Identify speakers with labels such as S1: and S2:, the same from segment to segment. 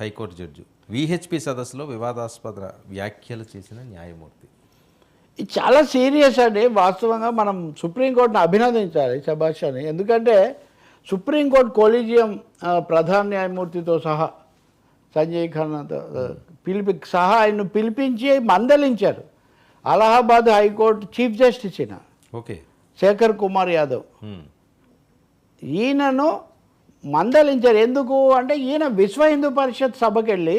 S1: High court judge. VHP సదస్సులో వివాదాస్పద వ్యాఖ్యలు చేసిన న్యాయమూర్తి.
S2: ఇది చాలా సీరియస్ అండి. వాస్తవంగా మనం సుప్రీంకోర్టును అభినందించాలి శభాష్ అని. ఎందుకంటే సుప్రీంకోర్టు కొలీజియం ప్రధాన న్యాయమూర్తితో సహా సంజయ్ ఖన్నాతో పిలిపి సహా ఆయన్ను పిలిపించి మందలించారు. Allahabad high court chief justice ఈయన.
S1: ఓకే.
S2: శేఖర్ కుమార్ యాదవ్. ఈయనను మందలించారు. ఎందుకు అంటే ఈయన విశ్వ హిందూ పరిషత్ సభకి వెళ్ళి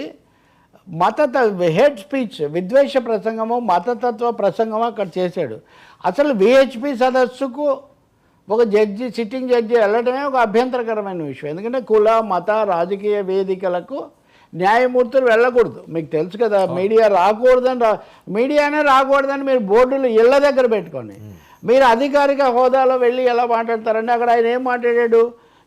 S2: మతత హెడ్ స్పీచ్ విద్వేష ప్రసంగము మతతత్వ ప్రసంగము అక్కడ చేశాడు. అసలు విహెచ్పి సదస్సుకు ఒక జడ్జి సిట్టింగ్ జడ్జి వెళ్ళడమే ఒక అభ్యంతరకరమైన విషయం. ఎందుకంటే కుల మత రాజకీయ వేదికలకు న్యాయమూర్తులు వెళ్ళకూడదు. మీకు తెలుసు కదా మీడియా రాకూడదని రా మీడియానే రాకూడదని మీరు బోర్డులు ఇళ్ళ దగ్గర పెట్టుకోండి మీరు అధికారిక హోదాలో వెళ్ళి ఎలా మాట్లాడతారండి అక్కడ ఆయన ఏం మాట్లాడాడు?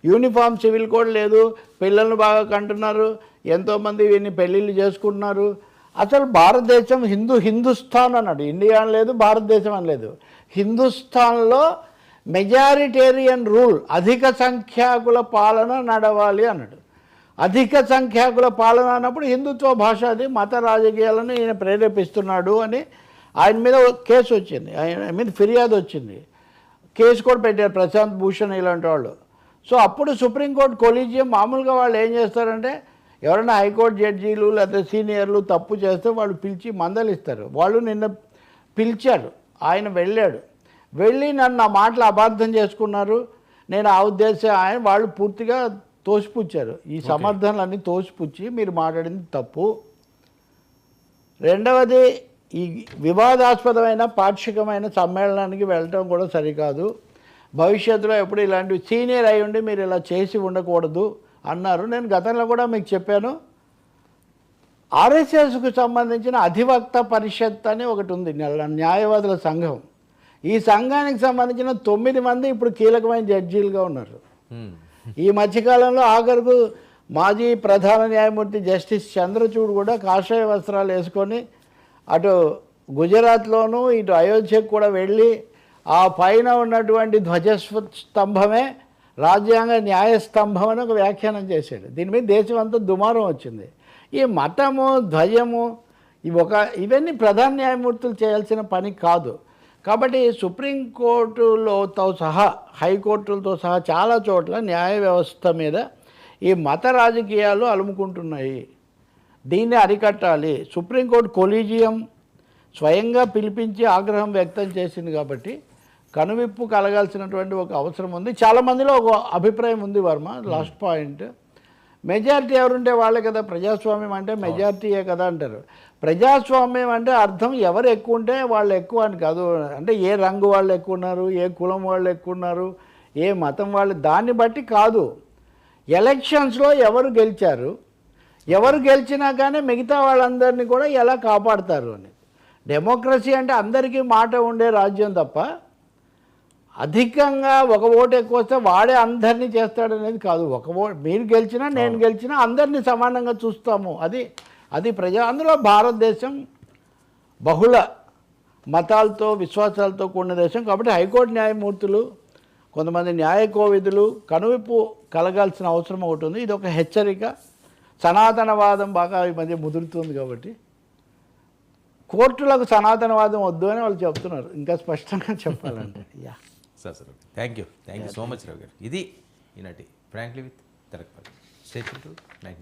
S2: యూనిఫామ్ సివిల్ కోడ్ లేదు. పిల్లల్ని బాగా కంటున్నారు. ఎంతోమంది వీరిని పెళ్ళిళ్ళు చేసుకుంటున్నారు. అసలు భారతదేశం హిందూ హిందుస్థాన్ అన్నాడు. ఇండియా అని లేదు భారతదేశం అని లేదు. హిందుస్థాన్లో మెజారిటేరియన్ రూల్ అధిక సంఖ్యాకుల పాలన నడవాలి అన్నాడు. అధిక సంఖ్యాకుల పాలన అన్నప్పుడు హిందుత్వ భాష అది మత రాజకీయాలను ఈయన ప్రేరేపిస్తున్నాడు అని ఆయన మీద ఒక కేసు వచ్చింది. ఆయన మీద ఫిర్యాదు వచ్చింది. కేసు కూడా పెట్టారు ప్రశాంత్ భూషణ్ ఇలాంటి వాళ్ళు. సో అప్పుడు సుప్రీంకోర్టు కొలీజియం మామూలుగా వాళ్ళు ఏం చేస్తారంటే ఎవరైనా హైకోర్టు జడ్జీలు లేకపోతే సీనియర్లు తప్పు చేస్తే వాళ్ళు పిలిచి మందలిస్తారు. వాళ్ళు నిన్న పిలిచారు. ఆయన వెళ్ళాడు. వెళ్ళి నన్ను నా మాటలు అపార్థం చేసుకున్నారు. నేను ఆ ఉద్దేశం ఆయన వాళ్ళు పూర్తిగా తోసిపుచ్చారు. ఈ సమర్థనలన్నీ తోసిపుచ్చి మీరు మాట్లాడింది తప్పు. రెండవది ఈ వివాదాస్పదమైన పాక్షికమైన సమ్మేళనానికి వెళ్ళటం కూడా సరికాదు. భవిష్యత్తులో ఎప్పుడు ఇలాంటివి సీనియర్ అయి ఉండి మీరు ఇలా చేసి ఉండకూడదు అన్నారు. నేను గతంలో కూడా మీకు చెప్పాను. ఆర్ఎస్ఎస్కు సంబంధించిన అధివక్త పరిషత్ అని ఒకటి ఉంది న్యా- న్యాయవాదుల సంఘం. ఈ సంఘానికి సంబంధించిన తొమ్మిది మంది ఇప్పుడు కీలకమైన జడ్జీలుగా ఉన్నారు. ఈ మధ్యకాలంలో ఆఖరుకు మాజీ ప్రధాన న్యాయమూర్తి జస్టిస్ చంద్రచూడ్ కూడా కాషాయ వస్త్రాలు వేసుకొని అటు గుజరాత్లోనూ ఇటు అయోధ్యకు కూడా వెళ్ళి ఆ పైన ఉన్నటువంటి ధ్వజస్వ స్తంభమే రాజ్యాంగ న్యాయస్తంభం అని ఒక వ్యాఖ్యానం చేశాడు. దీని మీద దేశం అంతా దుమారం వచ్చింది. ఈ మతము ధ్వజము ఇవి ఒక ఇవన్నీ ప్రధాన న్యాయమూర్తులు చేయాల్సిన పని కాదు. కాబట్టి సుప్రీంకోర్టులతో సహా హైకోర్టులతో సహా చాలా చోట్ల న్యాయ వ్యవస్థ మీద ఈ మత రాజకీయాలు అలుముకుంటున్నాయి. దీన్ని అరికట్టాలి. సుప్రీంకోర్టు కొలీజియం స్వయంగా పిలిపించి ఆగ్రహం వ్యక్తం చేసింది కాబట్టి కనువిప్పు కలగాల్సినటువంటి ఒక అవసరం ఉంది. చాలా మందిలో ఒక అభిప్రాయం ఉంది వర్మ లాస్ట్ పాయింట్. మెజారిటీ ఎవరుంటే వాళ్ళే కదా ప్రజాస్వామ్యం అంటే మెజారిటీయే కదా అంటారు. ప్రజాస్వామ్యం అంటే అర్థం ఎవరు ఎక్కువ ఉంటే వాళ్ళు ఎక్కువ అని కాదు. అంటే ఏ రంగు వాళ్ళు ఎక్కువ ఉన్నారు ఏ కులం వాళ్ళు ఎక్కువ ఉన్నారు ఏ మతం వాళ్ళు దాన్ని బట్టి కాదు. ఎలక్షన్స్లో ఎవరు గెలిచారు ఎవరు గెలిచినా కానీ మిగతా వాళ్ళందరినీ కూడా ఎలా కాపాడతారు అని. డెమోక్రసీ అంటే అందరికీ మాట ఉండే రాజ్యం తప్ప అధికంగా ఒక ఓటు ఎక్కువ వస్తే వాడే అందరినీ చేస్తాడనేది కాదు. ఒక ఓటు మీరు గెలిచినా నేను గెలిచినా అందరినీ సమానంగా చూస్తాము. అది అది ప్రజా అందులో భారతదేశం బహుళ మతాలతో విశ్వాసాలతో కూడిన దేశం కాబట్టి హైకోర్టు న్యాయమూర్తులు కొంతమంది న్యాయ కోవిదులు కనువిప్పు కలగాల్సిన అవసరం ఒకటి ఉంది. ఇది ఒక హెచ్చరిక. సనాతనవాదం బాగా ఈ మధ్య ముదురుతుంది కాబట్టి. కోర్టులకు సనాతనవాదం వద్దు అని వాళ్ళు చెప్తున్నారు. ఇంకా స్పష్టంగా చెప్పాలంటే. Yeah.
S1: Sir sir thank you thank you so much Rao garu. ఇది ఈనాటి frankly with Terakapalli station to nine